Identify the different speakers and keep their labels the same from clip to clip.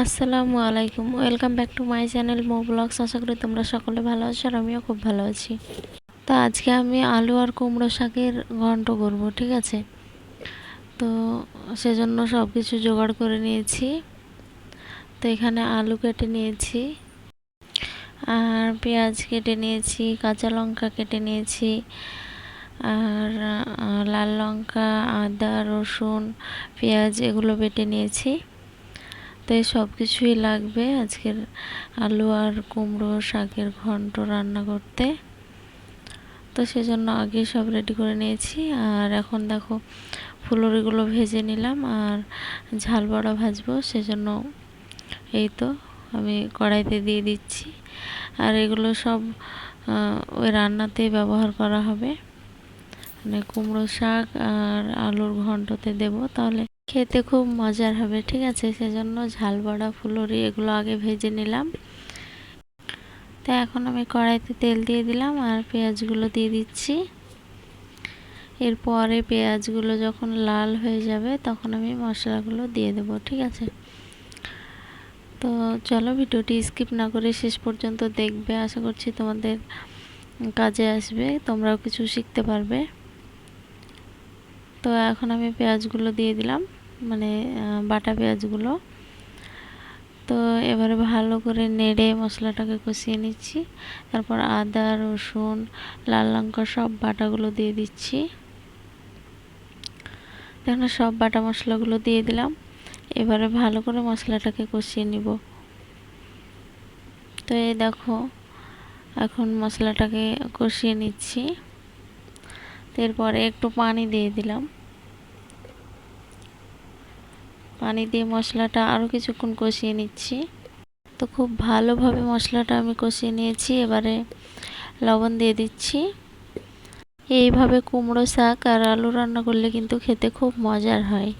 Speaker 1: আসসালামু আলাইকুম। Welcome back to my channel Md blogs আশা করি তোমরা সকলে ভালো আছো আর আমিও খুব ভালো আছি। তো আজকে আমি আলু আর কুমড়ো শাকের ঘন্ট করব, ঠিক আছে? তো সেজন্য সব কিছু জোগাড় করে নিয়েছি। তো এখানে আলু কেটে নিয়েছি। আর পেঁয়াজ কেটে নিয়েছি, কাঁচা লঙ্কা কেটে নিয়েছি। আর লাল লঙ্কা, আদা, রসুন, পেঁয়াজ এগুলো বেটে নিয়েছি। তো এই সব কিছুই লাগবে আজকের আলু আর কুমড়ো, শাকের ঘন্ট রান্না করতে। তো সেজন্য আগে সব রেডি করে নিয়েছি। আর এখন দেখো, ফুলরিগুলো ভেজে নিলাম আর ঝাল বড়া ভাজবো, সেজন্য এই তো আমি কড়াইতে দিয়ে দিচ্ছি। আর এগুলো সব ওই রান্নাতেই ব্যবহার করা হবে। মানে কুমড়ো শাক আর আলুর ঘন্টতে দেব, তাহলে খেতে খুব মজার হবে, ঠিক আছে? সেজন্য ঝাল বড়া, ফুলরি এগুলো আগে ভেজে নিলাম। তো এখন আমি কড়াইতে তেল দিয়ে দিলাম আর পেঁয়াজগুলো দিয়ে দিচ্ছি। এরপরে পেঁয়াজগুলো যখন লাল হয়ে যাবে তখন আমি মশলাগুলো দিয়ে দেব, ঠিক আছে? তো চলো ভিডিওটি স্কিপ না করে শেষ পর্যন্ত দেখবে, আশা করছি তোমাদের কাজে আসবে, তোমরাও কিছু শিখতে পারবে। তো এখন আমি পেঁয়াজগুলো দিয়ে দিলাম মানে বাটা পেঁয়াজগুলো। তো এবারে ভালো করে নেড়ে মশলাটাকে কষিয়ে নিচ্ছি। তারপর আদা, রসুন, লাল লঙ্কা সব বাটাগুলো দিয়ে দিচ্ছি। দেখুন, সব বাটা মশলাগুলো দিয়ে দিলাম। এবারে ভালো করে মশলাটাকে কষিয়ে নিব। তো এই দেখো, এখন মশলাটাকে কষিয়ে নিচ্ছি। এরপরে একটু পানি দিয়ে দিলাম। পানি দিয়ে মশলাটা আরও কিছুক্ষণ কষিয়ে নিচ্ছি। তো খুব ভালোভাবে মশলাটা আমি কষিয়ে নিয়েছি, এবারে লবণ দিয়ে দিচ্ছি। এইভাবে কুমড়ো শাক আর আলু রান্না করলে কিন্তু খেতে খুব মজার হয়।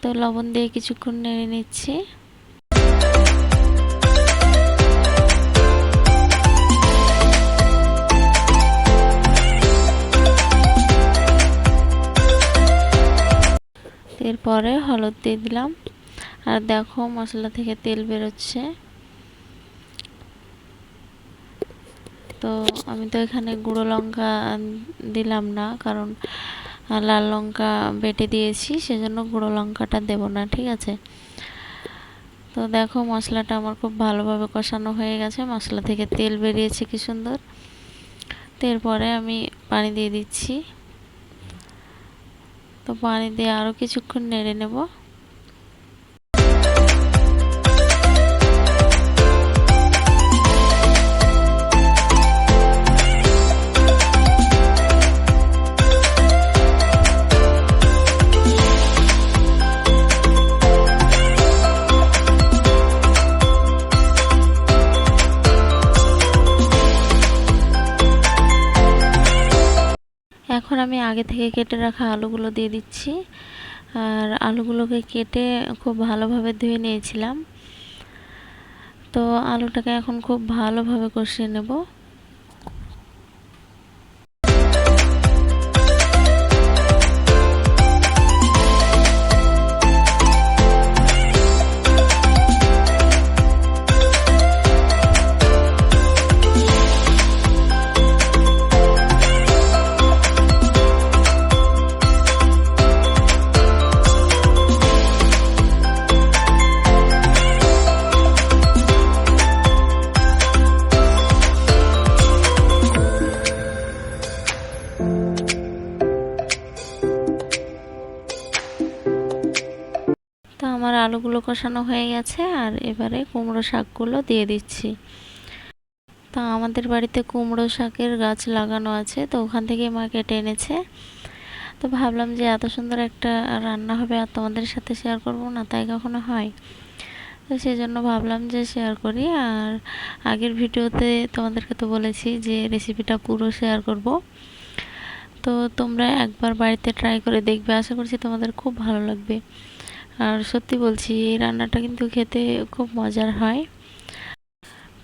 Speaker 1: তো লবণ দিয়ে কিছুক্ষণ নেড়ে নিচ্ছি। এরপরে হলুদ দিয়ে দিলাম। আর দেখো মশলা থেকে তেল বেরোচ্ছে। তো আমি তো এখানে গুঁড়ো লঙ্কা দিলাম না, কারণ লাল লঙ্কা বেটে দিয়েছি, সেজন্য গুঁড়ো লঙ্কাটা দেব না, ঠিক আছে? তো দেখো মশলাটা আমার খুব ভালোভাবে কষানো হয়ে গেছে, মশলা থেকে তেল বেরিয়েছে কি সুন্দর। তো এরপরে আমি পানি দিয়ে দিচ্ছি। তো পানি দিয়ে আরও কিছুক্ষণ নেড়ে নেব। আগে থেকে কেটে রাখা আলুগুলো দিয়ে দিচ্ছি। আর আলুগুলোকে কেটে খুব ভালোভাবে ধুয়ে নিয়েছিলাম। তো আলুটাকে এখন খুব ভালোভাবে কষিয়ে নেব। তো আমার আলুগুলো কষানো হয়ে গেছে আর এবারে কুমড়ো শাকগুলো দিয়ে দিচ্ছি। তো আমাদের বাড়িতে কুমড়ো শাকের গাছ লাগানো আছে, তো ওখান থেকে মা কেটে এনেছে। তো ভাবলাম যে এত সুন্দর একটা রান্না হবে আর তোমাদের সাথে শেয়ার করব না, তাই কখনো হয়? তো সেই জন্য ভাবলাম যে শেয়ার করি আর আগের ভিডিওতে তোমাদেরকে তো বলেছি যে রেসিপিটা পুরো শেয়ার করব। তো তোমরা একবার বাড়িতে ট্রাই করে দেখবে, আশা করছি তোমাদের খুব ভালো লাগবে। আর সত্যি বলছি, এই রান্নাটা কিন্তু খেতে খুব মজার হয়।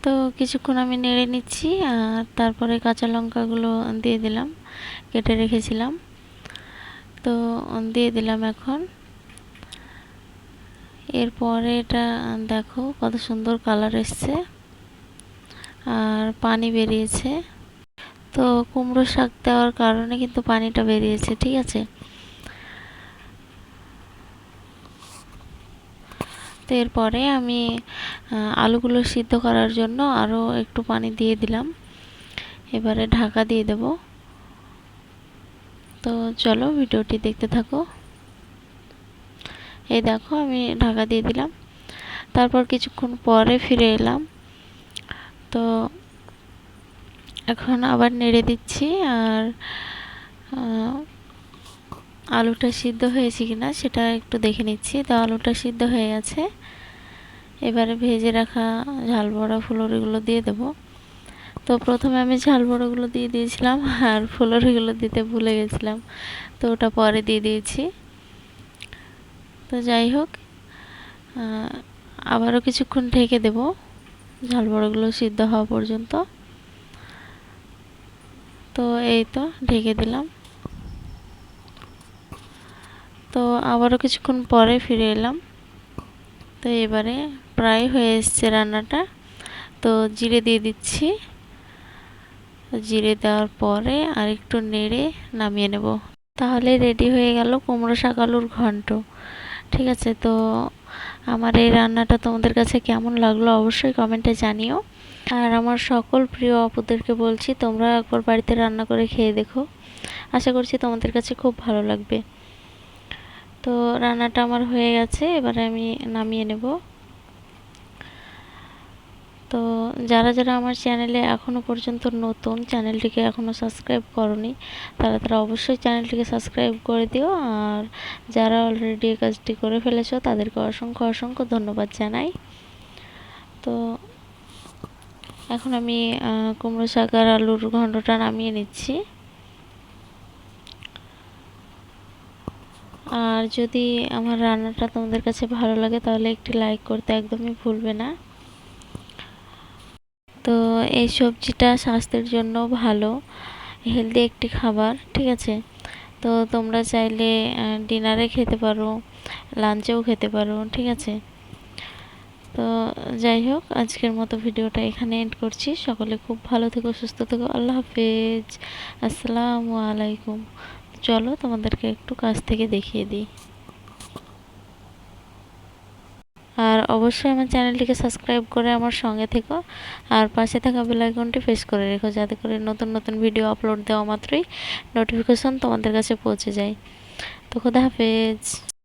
Speaker 1: তো কিছুক্ষণ আমি নেড়ে নিচ্ছি, আর তারপরে কাঁচা লঙ্কাগুলো দিয়ে দিলাম, কেটে রেখেছিলাম। তো দিয়ে দিলাম এখন। এরপরে এটা দেখো কত সুন্দর কালার এসছে, আর পানি বেরিয়েছে। তো কুমড়ো শাক দেওয়ার কারণে কিন্তু পানিটা বেরিয়েছে, ঠিক আছে? এরপরে আমি আলুগুলো সিদ্ধ করার জন্য আরও একটু পানি দিয়ে দিলাম। এবারে ঢাকা দিয়ে দেব। তো চলো ভিডিওটি দেখতে থাকো। এই দেখো আমি ঢাকা দিয়ে দিলাম। তারপর কিছুক্ষণ পরে ফিরে এলাম। তো এখন আবার নেড়ে দিচ্ছি আর আলুটা সিদ্ধ হয়েছে কিনা সেটা একটু দেখে নিচ্ছি। তো আলুটা সিদ্ধ হয়ে গেছে। এবারে ভেজে রাখা ঝাল বড়া ফুলরিগুলো দিয়ে দেব। তো প্রথমে আমি ঝাল বড়াগুলো দিয়ে দিয়েছিলাম আর ফুলরিগুলো দিতে ভুলে গেছিলাম। তো ওটা পরে দিয়ে দিয়েছি। তো যাই হোক আবারও কিছুক্ষণ ঢেকে দেব ঝাল বড়াগুলো সিদ্ধ হওয়া পর্যন্ত। তো এই তো ঢেকে দিলাম তো আবারও কিছুক্ষণ পরে ফিরে এলাম। তো এবারে প্রায় হয়ে এসছে রান্নাটা। তো জিরে দিয়ে দিচ্ছি। জিরে দেওয়ার পরে আর একটু নেড়ে নামিয়ে নেব। তাহলে রেডি হয়ে গেল কুমড়ো শাক আলুর ঘন্ট। ঠিক আছে, তো আমার এই রান্নাটা তোমাদের কাছে কেমন লাগল অবশ্যই কমেন্টে জানিও। আর আমার সকল প্রিয় অপুদেরকে বলছি, তোমরা একবার বাড়িতে রান্না করে খেয়ে দেখো। আশা করছি তোমাদের কাছে খুব ভালো লাগবে। তো রান্নাটা আমার হয়ে গেছে, এবারে আমি নামিয়ে নেব। তো যারা যারা আমার চ্যানেলে এখনও পর্যন্ত নতুন, চ্যানেলটিকে এখনও সাবস্ক্রাইব করনি, তারা তারা অবশ্যই চ্যানেলটিকে সাবস্ক্রাইব করে দিও। আর যারা অলরেডি কাজটি করে ফেলেছো, তাদেরকে অসংখ্য অসংখ্য ধন্যবাদ জানাই। তো এখন আমি কুমড়ো শাক আর আলুর ঘণ্টটা নামিয়ে নিচ্ছি। আর যদি আমার রান্নাটা তোমাদের কাছে ভালো লাগে, তাহলে একটি লাইক করতে একদমই ভুলবে না। তো এই সবজিটা স্বাস্থ্যের জন্য ভালো হেলদি একটি খাবার, ঠিক আছে? তো তোমরা চাইলে ডিনারে খেতে পারো লাঞ্চেও খেতে পারো, ঠিক আছে? তো যাই হোক, আজকের মতো ভিডিওটা এখানে এন্ড করছি। সকলে খুব ভালো থেকো, সুস্থ থেকো, আল্লাহ হাফেজ। আসসালামু আলাইকুম। চলো তোমাদেরকে একটু কাছ থেকে দেখিয়ে দিই। আর অবশ্যই আমার চ্যানেলটিকে সাবস্ক্রাইব করে আমার সঙ্গে থেকো। আর পাশে থাকা বেলাইকনটি ফেস করে রেখো যাতে করে নতুন নতুন ভিডিও আপলোড দেওয়া মাত্রই নোটিফিকেশন তোমাদের কাছে পৌঁছে যায়। তো খুদা হাফেজ।